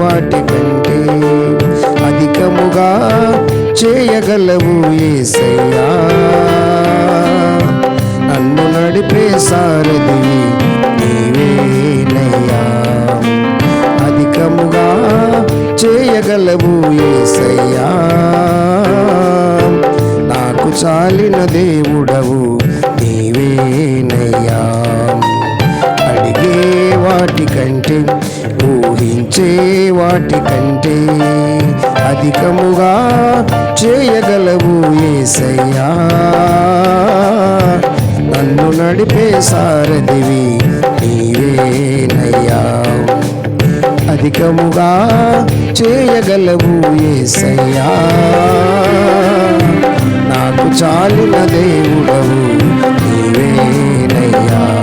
వాటి కంటే అధికముగా చేయగలవు ఏసయ్యా. నన్ను నడిపే సారథి నీవేనయ్యా అధికముగా చేయగలవు ఏసయ్యా. నాకు చాలిన దేవుడవు నీవేనయ్యా అడిగే వాటి కంటే ఊహించే వాటి కంటే అధికముగా చేయగలవు ఏసయ్యా. నన్ను నడిపే సారథివి నీవేనయ్యా. అధికముగా చేయగలవు ఏసయ్యా. నాకు చాలిన దేవుడవు నీవేనయ్యా.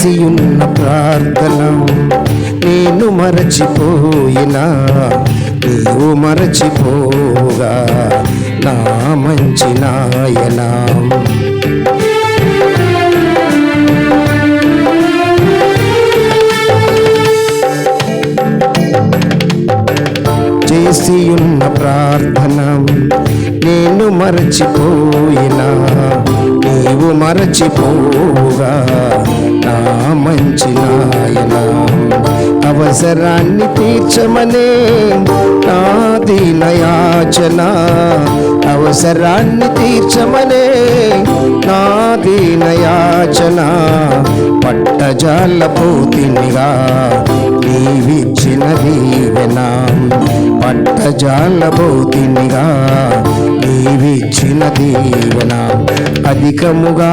చేసి ఉన్న ప్రార్థన నేను మరచిపోయినా నీవు మరచిపోగా నా మంచి నాయనా. చేసి ఉన్న ప్రార్థన నేను మరచిపోయినా నీవు మరచిపోగా మంచి నాయన అవసరాన్ని తీర్చమనే నా దీనయాచన. అవసరాన్ని తీర్చమనే నా దీనయాచన. పట్టజాల పోతినిగా నీవిచ్చిన దీవెన పట్టజాల పోతినిగా నీవిచ్చిన దీవెన అధికముగా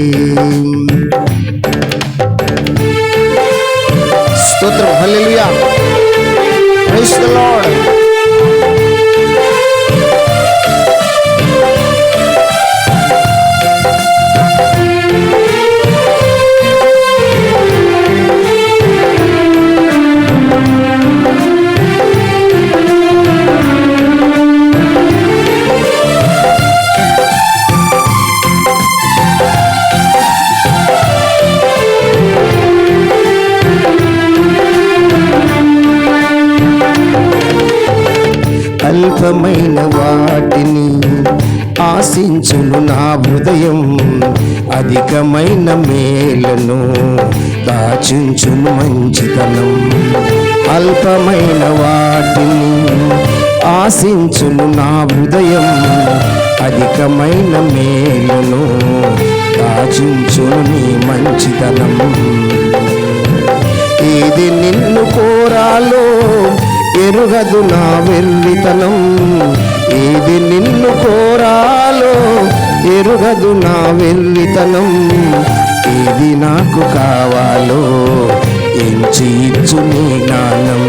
સ્તોત્ર. હલેલુયા પ્રેઝ ધ લોર્ડ అల్పమైన వాటిని ఆశించును నా హృదయం. అధికమైన మేలను దాచించును మంచితనం. అల్పమైన వాటిని ఆశించును నా హృదయం. అధికమైన మేలను దాచించును నీ మంచితనం. ఇది నిన్ను కోరాలో ఎరుగదు నా వెళ్ళితనం ఏది నిన్ను కోరాలో ఎరుగదు నా వెళ్ళితనం ఏది నాకు కావాలో ఎంచి ఇచ్చు నీ జ్ఞానం.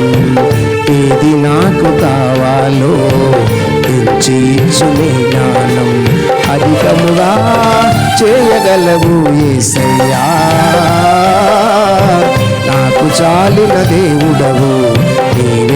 ఏది నాకు కావాలో ఎంచి ఇచ్చు నీ జ్ఞానం. అధికముగా చేయగలవు ఏసయ్యా. నాకు చాలిన దేవుడవు.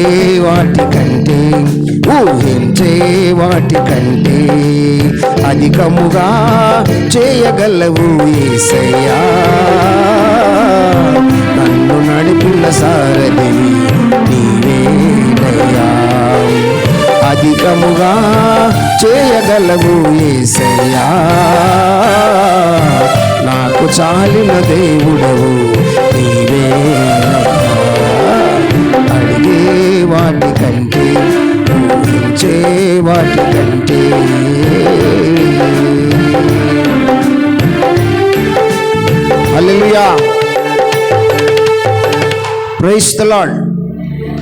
అడిగే వాటికంటే ఊహించే వాటి కంటే అధికముగా చేయగలవు ఏసయ్యా. నన్ను నడిపిన సారథివి నీవేనయ్యా అధికముగా చేయగలవు ఏసయ్యా. నాకు చాలిన దేవుడవు அல்லா பிரைஸ் தலாள்